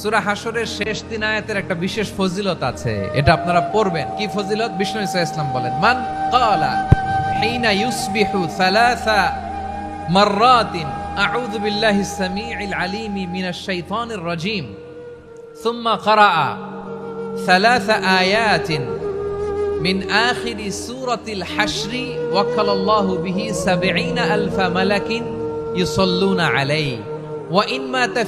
সূরা হাসরের শেষ তিন আয়াতের একটা বিশেষ ফজিলত আছে এটা আপনারা পড়বেন কি ফজিলত বিষ্ণু ইসা ইসলাম বলেন মান ক্বালা হিনা ইউসবিহু সালাসা মাররাতিন আউযু বিল্লাহি সামিউল আলিম মিনাশ শাইতানির রাজিম ثم قرأ ثلاث آيات من آخر سورة الحشر وكل الله به سبعين ألف ملك يصلون عليه ওয়া ইন মাতা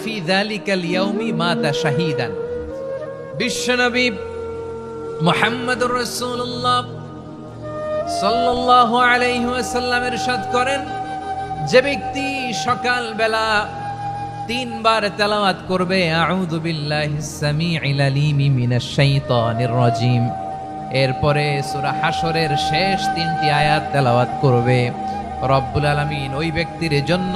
আলাইহি করেন, যে ব্যক্তি সকাল বেলা তিনবার তেলাওয়াত করবে, আউযু বিল্লাহিস সামিউল আলিম মিনাশ শাইতানির রাজিম। এরপরে সূরা হাশরের শেষ তিনটি আয়াত তেলাওয়াত করবে। রব্বুল আলামিন ওই ব্যক্তির জন্য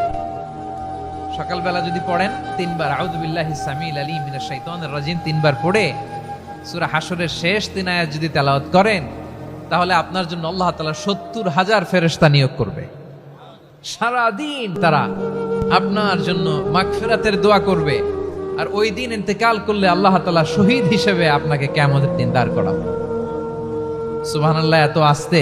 সকালবেলা যদি পড়েন, তিনবার, আউযু বিল্লাহি সামিল আলিম মিনাশ শাইতানির রাজিম, তিনবার পড়ে সূরা হাশরের শেষ তিন আয়াত যদি তেলাওয়াত করেন, তাহলে আপনার জন্য আল্লাহ তাআলা সত্তর হাজার ফেরেশতা নিয়োগ করবে। সারাদিন তারা আপনার জন্য মাগফিরাতের দোয়া করবে আর ওই দিন ইন্তেকাল করলে আল্লাহ তালা শহীদ হিসেবে আপনাকে কেমন দিন দাঁড় করাবে। সুবহানাল্লাহ, এত আস্তে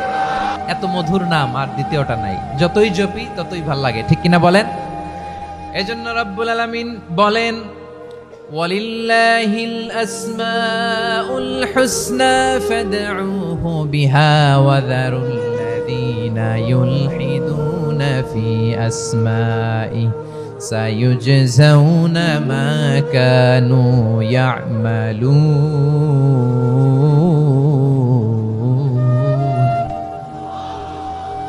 এত মধুর নাম আর দ্বিতীয়টা নাই। যতই জপি, ততই ভালো লাগে। ঠিক কিনা বলেন? এজন্য রব্বুল আলমিন বলেন, ওয়ালিল্লাহিল আসমাউল হুসনা ফাদউহু বিহা মা কানু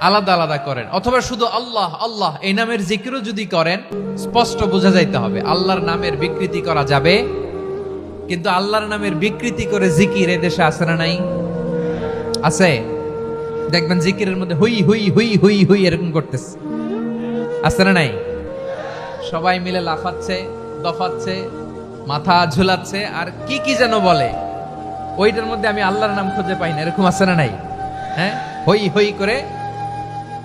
আলাদা আলাদা করেন। অথবা শুধু আল্লাহ আল্লাহ, এই নামের জিকিরও যদি করেন, স্পষ্ট বোঝা যাইতে হবে, আল্লাহর নামের বিকৃতি করা যাবে। কিন্তু আল্লাহর নামের বিকৃতি করে জিকির দেশে আছে না নাই? আছে। দেখবেন জিকিরের মধ্যে হুই হুই হুই হুই হুই এরকম করতেছে। আছে না নাই? সবাই মিলে লাফাচ্ছে, দফাচ্ছে, মাথা ঝুলাচ্ছে, আর কি কি যেন বলে। ওইটার মধ্যে আমি আল্লাহর নাম খুঁজে পাই না, এরকম আছে না নাই? হ্যাঁ? হই হই করে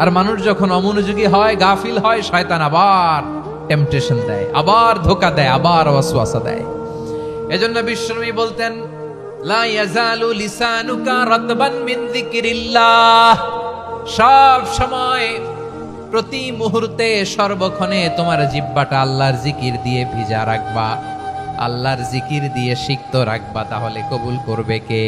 আর মানুষ যখন অমনোযোগী হয়, গাফিল হয়, শয়তান আবার টেম্পটেশন দেয়, আবার ধোকা দেয়, আবার ওয়াসওয়াসা দেয়। এজন্য বিশ্বনবী বলতেন, লা ইয়াজালু লিসানুকা রাতবান মিন যিকরিল্লাহ। সব সময় প্রতি মুহূর্তে সর্বক্ষণে তোমার জিব্বাটা আল্লাহর জিকির দিয়ে ভিজা রাখবা। আল্লাহর জিকির দিয়ে সিক্ত রাখবা, তাহলে কবুল করবে কে?